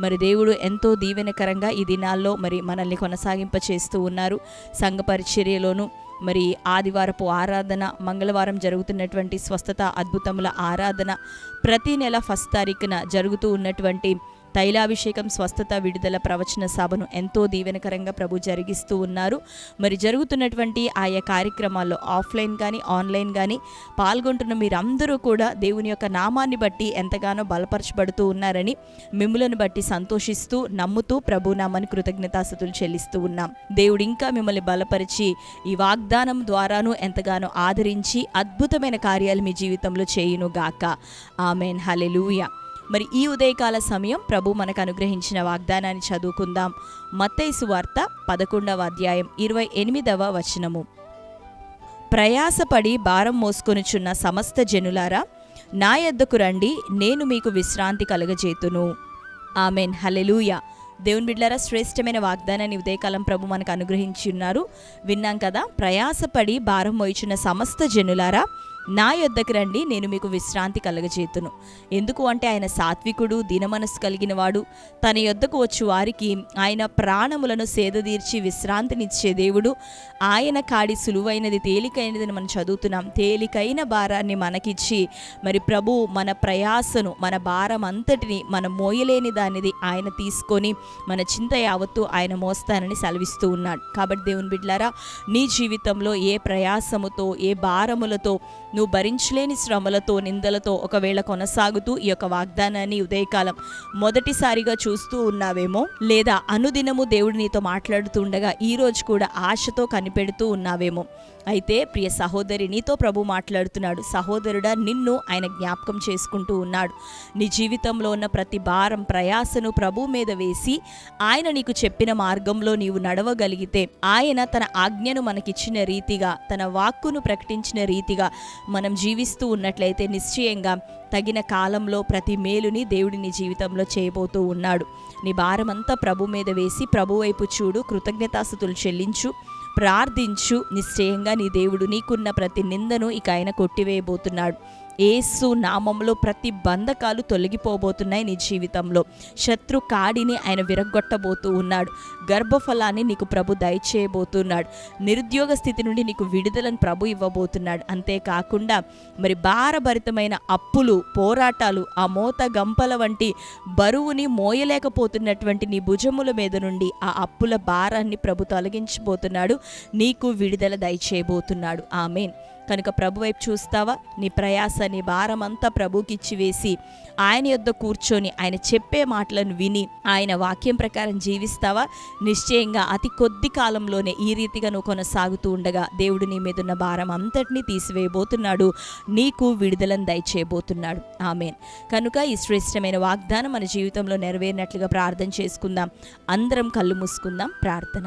మరి దేవుడు ఎంతో దీవెనకరంగా ఈ దినాల్లో మరి మనల్ని కొనసాగింప చేస్తూ ఉన్నారు. సంఘ పరిచర్యలోనూ మరి ఆదివారపు ఆరాధన మంగళవారం జరుగుతున్నటువంటి స్వస్థత అద్భుతముల ఆరాధన ప్రతి నెల ఫస్ట్ తారీఖున జరుగుతూ ఉన్నటువంటి తైలాభిషేకం స్వస్థత విడుదల ప్రవచన సభను ఎంతో దీవెనకరంగా ప్రభు జరిగిస్తూ ఉన్నారు. మరి జరుగుతున్నటువంటి ఆయా కార్యక్రమాల్లో ఆఫ్లైన్ కానీ ఆన్లైన్ కానీ పాల్గొంటున్న మీరందరూ కూడా దేవుని యొక్క నామాన్ని బట్టి ఎంతగానో బలపరచబడుతూ ఉన్నారని మిమ్మలను బట్టి సంతోషిస్తూ నమ్ముతూ ప్రభు నామాన్ని కృతజ్ఞతాస్థుతులు చెల్లిస్తూ ఉన్నాం. దేవుడు ఇంకా మిమ్మల్ని బలపరిచి ఈ వాగ్దానం ద్వారాను ఎంతగానో ఆదరించి అద్భుతమైన కార్యాలు మీ జీవితంలో చేయును గాక ఆమెన్. హలెలూయా మరి ఈ ఉదయకాల సమయం ప్రభు మనకు అనుగ్రహించిన వాగ్దానాన్ని చదువుకుందాం. మత్తైసు వార్త పదకొండవ అధ్యాయం ఇరవై ఎనిమిదవ వచనము. ప్రయాసపడి భారం మోసుకొనుచున్న సమస్త జనులారా నా యొద్దకు రండి నేను మీకు విశ్రాంతి కలగజేతును. ఆమెన్. హలెలూయా దేవుని బిడ్లారా శ్రేష్టమైన వాగ్దానాన్ని ఉదయకాలం ప్రభు మనకు అనుగ్రహించి ఉన్నారు. విన్నాం కదా ప్రయాసపడి భారం మోయిచున్న సమస్త జనులారా నా యొద్దకు రండి నేను మీకు విశ్రాంతి కలగజేతును. ఎందుకు అంటే ఆయన సాత్వికుడు దీనమనస్సు కలిగిన వాడు తన యొద్దకు వచ్చు వారికి ఆయన ప్రాణములను సేదదీర్చి విశ్రాంతినిచ్చే దేవుడు. ఆయన కాడి సులువైనది తేలికైనది మనం చదువుతున్నాం. తేలికైన భారాన్ని మనకిచ్చి మరి ప్రభు మన ప్రయాసను మన భారం అంతటిని మనం మోయలేని దానిది ఆయన తీసుకొని మన చింత యావత్తు ఆయన మోస్తానని సెలవిస్తూ ఉన్నాడు. కాబట్టి దేవుని బిడ్లారా నీ జీవితంలో ఏ ప్రయాసముతో ఏ భారములతో నువ్వు భరించలేని శ్రమలతో నిందలతో ఒకవేళ కొనసాగుతూ ఈ యొక్క వాగ్దానాన్ని ఉదయకాలం మొదటిసారిగా చూస్తూ ఉన్నావేమో లేదా అనుదినము దేవుడు నీతో మాట్లాడుతుండగా ఈ రోజు కూడా ఆశతో కనిపెడుతూ ఉన్నావేమో. అయితే ప్రియ సహోదరి నీతో ప్రభు మాట్లాడుతున్నాడు. సహోదరుడా నిన్ను ఆయన జ్ఞాపకం చేసుకుంటూ ఉన్నాడు. నీ జీవితంలో ఉన్న ప్రతి భారం ప్రయాసను ప్రభు మీద వేసి ఆయన నీకు చెప్పిన మార్గంలో నీవు నడవగలిగితే ఆయన తన ఆజ్ఞను మనకిచ్చిన రీతిగా తన వాక్కును ప్రకటించిన రీతిగా మనం జీవిస్తూ ఉన్నట్లయితే నిశ్చయంగా తగిన కాలంలో ప్రతి మేలుని దేవుడి నీ జీవితంలో చేయబోతూ ఉన్నాడు. నీ భారమంతా ప్రభు మీద వేసి ప్రభు వైపు చూడు కృతజ్ఞతాస్థుతులు చెల్లించు ప్రార్థించు. నిశ్చయంగా నీ దేవుడు నీకున్న ప్రతి నిందను ఇక ఆయన కొట్టివేయబోతున్నాడు. ఏసు నామంలో ప్రతి బంధకాలు తొలగిపోబోతున్నాయి నీ జీవితంలో. శత్రు కాడిని ఆయన విరగొట్టబోతూ ఉన్నాడు. గర్భఫలాన్ని నీకు ప్రభు దయచేయబోతున్నాడు. నిరుద్యోగ స్థితి నుండి నీకు విడుదలను ప్రభు ఇవ్వబోతున్నాడు. అంతేకాకుండా మరి భారభరితమైన అప్పులు పోరాటాలు ఆ మోత గంపల వంటి బరువుని మోయలేకపోతున్నటువంటి నీ భుజముల మీద నుండి ఆ అప్పుల భారాన్ని ప్రభు తొలగించబోతున్నాడు. నీకు విడుదల దయచేయబోతున్నాడు. ఆమెన్. కనుక ప్రభు వైపు చూస్తావా? నీ ప్రయాస నీ భారం అంతా ప్రభుకిచ్చి వేసి ఆయన యొద్ద కూర్చొని ఆయన చెప్పే మాటలను విని ఆయన వాక్యం ప్రకారం జీవిస్తావా? నిశ్చయంగా అతి కొద్ది కాలంలోనే ఈ రీతిగా నువ్వు కొనసాగుతూ ఉండగా దేవుడు నీ మీద ఉన్న భారం అంతటినీ తీసివేయబోతున్నాడు. నీకు విడుదలను దయచేయబోతున్నాడు. ఆమెన్. కనుక ఈ శ్రేష్టమైన వాగ్దానం మన జీవితంలో నెరవేరినట్లుగా ప్రార్థన చేసుకుందాం. అందరం కళ్ళు మూసుకుందాం. ప్రార్థన.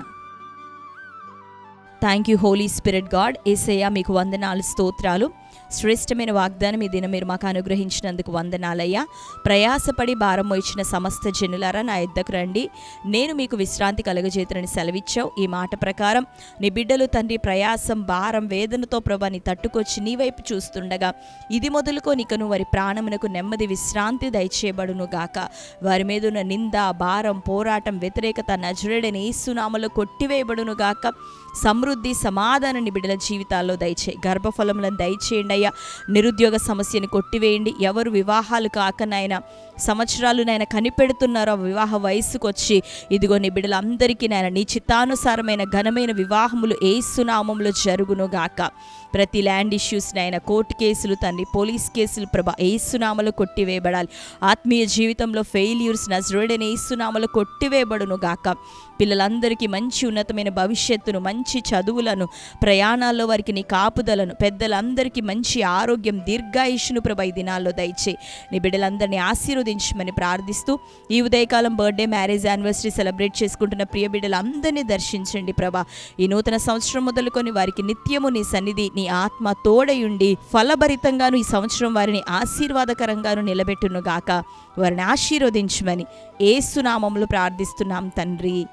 Thank you holy spirit God Yesayya మీకు వందనాలు స్తోత్రాలు. శ్రేష్టమైన వాగ్దానం ఈ దినం మీరు మాకు అనుగ్రహించినందుకు వందనాలయ్యా. ప్రయాసపడి భారం వచ్చిన సమస్త జనులారా నా ఇద్దకు రండి. నేను మీకు విశ్రాంతి కలగజేతునని సెలవిచ్చావు. ఈ మాట ప్రకారం నీ బిడ్డలు తండ్రి ప్రయాసం భారం వేదనతో ప్రభాని తట్టుకొచ్చి నీ వైపు చూస్తుండగా ఇది మొదలుకొనికను. వారి ప్రాణమునకు నెమ్మది విశ్రాంతి దయచేయబడును గాక. వారి మీద ఉన్న నింద భారం పోరాటం వ్యతిరేకత నజరుడని ఈసునామలో కొట్టివేయబడును గాక. సమృద్ధి సమాధానాన్ని బిడ్డల జీవితాల్లో దయచే గర్భఫలములను దయచేయండి. అయ్యా. నిరుద్యోగ సమస్యను కొట్టివేయండి. ఎవరు వివాహాలు కాకనైనా సంవత్సరాలు నాయన కనిపెడుతున్నారో ఆ వివాహ వయసుకు వచ్చి ఇదిగో నీ బిడ్డలందరికీ నాయన నీ చిత్తానుసారమైన ఘనమైన వివాహములు ఏ సునామంలో జరుగును గాక. ప్రతి ల్యాండ్ ఇష్యూస్ నాయన కోర్టు కేసులు తండ్రి పోలీస్ కేసులు ప్రభ ఏసునామలో కొట్టివేయబడాలి. ఆత్మీయ జీవితంలో ఫెయిల్యూర్స్ నజరుడని ఏసునామలో కొట్టివేయబడును గాక. పిల్లలందరికీ మంచి ఉన్నతమైన భవిష్యత్తును మంచి చదువులను ప్రయాణాల్లో వారికి నీ కాపుదలను పెద్దలందరికీ మంచి ఆరోగ్యం దీర్ఘాయుషును ప్రభ ఈ దినాల్లో దయచే నీ బిడ్డలందరినీ ఆశీర్వదించమని ప్రార్థిస్తూ ఈ ఉదయకాలం బర్త్డే మ్యారేజ్ యానివర్సరీ సెలబ్రేట్ చేసుకుంటున్న ప్రియ బిడ్డలందరినీ దర్శించండి ప్రభా. ఈ నూతన సంవత్సరం మొదలుకొని వారికి నిత్యము నీ సన్నిధి నీ ఆత్మ తోడయుండి ఫలభరితంగాను ఈ సంవత్సరం వారిని ఆశీర్వాదకరంగాను నిలబెట్టును గాక. వారిని ఆశీర్వదించమని ఏసునామములు ప్రార్థిస్తున్నాం తండ్రి.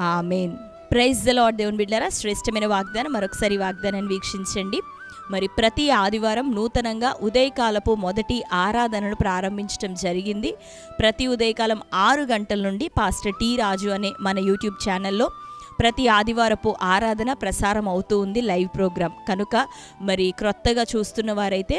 ఆమెన్. ప్రైజ్ ద లాడ్ దేవుని బిడ్డారా శ్రేష్టమైన వాగ్దానం మరొకసారి వాగ్దానాన్ని వీక్షించండి. మరి ప్రతి ఆదివారం నూతనంగా ఉదయకాలపు మొదటి ఆరాధనను ప్రారంభించడం జరిగింది. ప్రతి ఉదయకాలం ఆరు గంటల నుండి పాస్టర్ టీ రాజు అనే మన యూట్యూబ్ ఛానల్లో ప్రతి ఆదివారపు ఆరాధన ప్రసారం అవుతూ ఉంది లైవ్ ప్రోగ్రామ్ కనుక మరి క్రొత్తగా చూస్తున్న వారైతే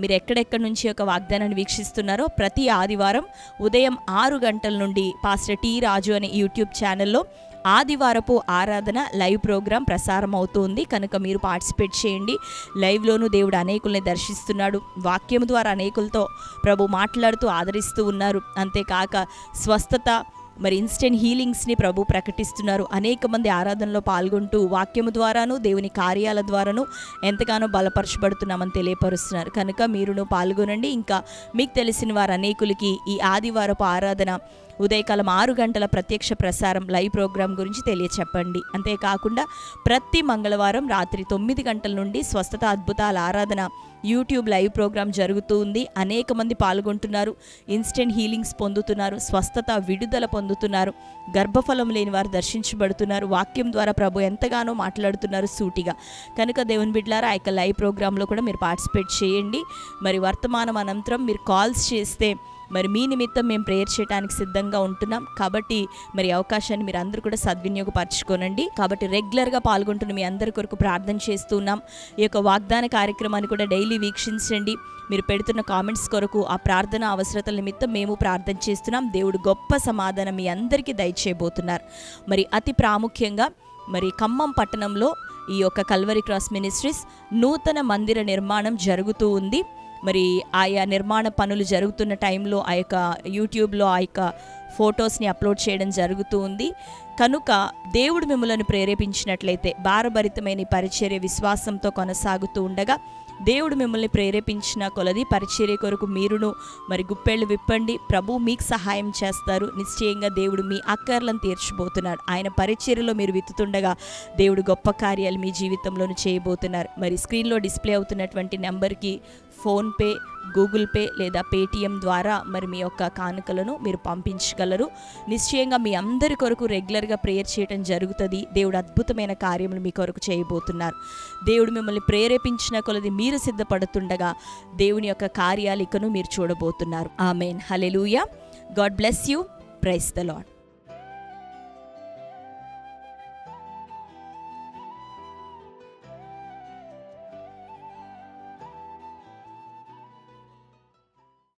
మీరు ఎక్కడెక్కడి నుంచి ఒక వాగ్దానాన్ని వీక్షిస్తున్నారో ప్రతి ఆదివారం ఉదయం ఆరు గంటల నుండి పాస్టర్ టీ రాజు అనే యూట్యూబ్ ఛానల్లో ఆదివారపు ఆరాధన లైవ్ ప్రోగ్రాం ప్రసారం అవుతుంది కనుక మీరు పార్టిసిపేట్ చేయండి. లైవ్లోనూ దేవుడు అనేకుల్ని దర్శిస్తున్నాడు. వాక్యం ద్వారా అనేకులతో ప్రభు మాట్లాడుతూ ఆదరిస్తూ ఉన్నారు. అంతేకాక స్వస్థత మరి ఇన్స్టెంట్ హీలింగ్స్ని ప్రభు ప్రకటిస్తున్నారు. అనేక మంది ఆరాధనలో పాల్గొంటూ వాక్యము ద్వారాను దేవుని కార్యాల ద్వారాను ఎంతగానో బలపరచబడుతున్నామని తెలియపరుస్తున్నారు. కనుక మీరును పాల్గొనండి. ఇంకా మీకు తెలిసిన వారు అనేకులకి ఈ ఆదివారపు ఆరాధన ఉదయకాలం ఆరు గంటల ప్రత్యక్ష ప్రసారం లైవ్ ప్రోగ్రాం గురించి తెలియచెప్పండి. అంతేకాకుండా ప్రతి మంగళవారం రాత్రి తొమ్మిది గంటల నుండి స్వస్థత అద్భుతాల ఆరాధన యూట్యూబ్ లైవ్ ప్రోగ్రాం జరుగుతూ ఉంది అనేక మంది పాల్గొంటున్నారు. ఇన్స్టెంట్ హీలింగ్స్ పొందుతున్నారు. స్వస్థత విడుదల పొందుతున్నారు. గర్భఫలం లేని వారు దర్శించబడుతున్నారు. వాక్యం ద్వారా ప్రభు ఎంతగానో మాట్లాడుతున్నారు సూటిగా. కనుక దేవుని బిడ్లారా ఆ యొక్క లైవ్ ప్రోగ్రాంలో కూడా మీరు పార్టిసిపేట్ చేయండి. మరి వర్తమానం అనంతరం మీరు కాల్స్ చేస్తే మరి మీ నిమిత్తం మేము ప్రేయర్ చేయడానికి సిద్ధంగా ఉంటున్నాం. కాబట్టి మరి అవకాశాన్ని మీరు అందరూ కూడా సద్వినియోగపరచుకోనండి. కాబట్టి రెగ్యులర్గా పాల్గొంటున్న మీ అందరి కొరకు ప్రార్థన చేస్తున్నాం ఈ యొక్క వాగ్దాన కార్యక్రమాన్ని కూడా డైలీ వీక్షించండి. మీరు పెడుతున్న కామెంట్స్ కొరకు ఆ ప్రార్థన అవసరతల నిమిత్తం మేము ప్రార్థన చేస్తున్నాం. దేవుడు గొప్ప సమాధానం మీ అందరికీ దయచేయబోతున్నారు. మరి అతి ప్రాముఖ్యంగా మరి ఖమ్మం పట్టణంలో ఈ యొక్క కల్వరి క్రాస్ మినిస్ట్రీస్ నూతన మందిర నిర్మాణం జరుగుతూ ఉంది. మరి ఆయా నిర్మాణ పనులు జరుగుతున్న టైంలో ఆ యొక్క యూట్యూబ్లో ఆ యొక్క ఫొటోస్ని అప్లోడ్ చేయడం జరుగుతూ ఉంది. కనుక దేవుడు మిమ్మలను ప్రేరేపించినట్లయితే భారభరితమైన పరిచర్య విశ్వాసంతో కొనసాగుతూ ఉండగా దేవుడు మిమ్మల్ని ప్రేరేపించిన కొలది పరిచర్య కొరకు మీరును మరి గుప్పెళ్ళు విప్పండి. ప్రభు మీకు సహాయం చేస్తారు. నిశ్చయంగా దేవుడు మీ అక్కర్లను తీర్చబోతున్నాడు. ఆయన పరిచర్యలో మీరు విత్తుతుండగా దేవుడు గొప్ప కార్యాలు మీ జీవితంలోనూ చేయబోతున్నారు. మరి స్క్రీన్లో డిస్ప్లే అవుతున్నటువంటి నెంబర్కి ఫోన్పే గూగుల్ పే లేదా పేటిఎం ద్వారా మరి మీ యొక్క కానుకలను మీరు పంపించగలరు. నిశ్చయంగా మీ అందరి కొరకు రెగ్యులర్గా ప్రేయర్ చేయడం జరుగుతుంది. దేవుడు అద్భుతమైన కార్యములు మీ కొరకు చేయబోతున్నారు. దేవుడు మిమ్మల్ని ప్రేరేపించిన కొలది మీరు సిద్ధపడుతుండగా దేవుని యొక్క కార్యాలికను మీరు చూడబోతున్నారు. Amen. Hallelujah God bless you. Praise the lord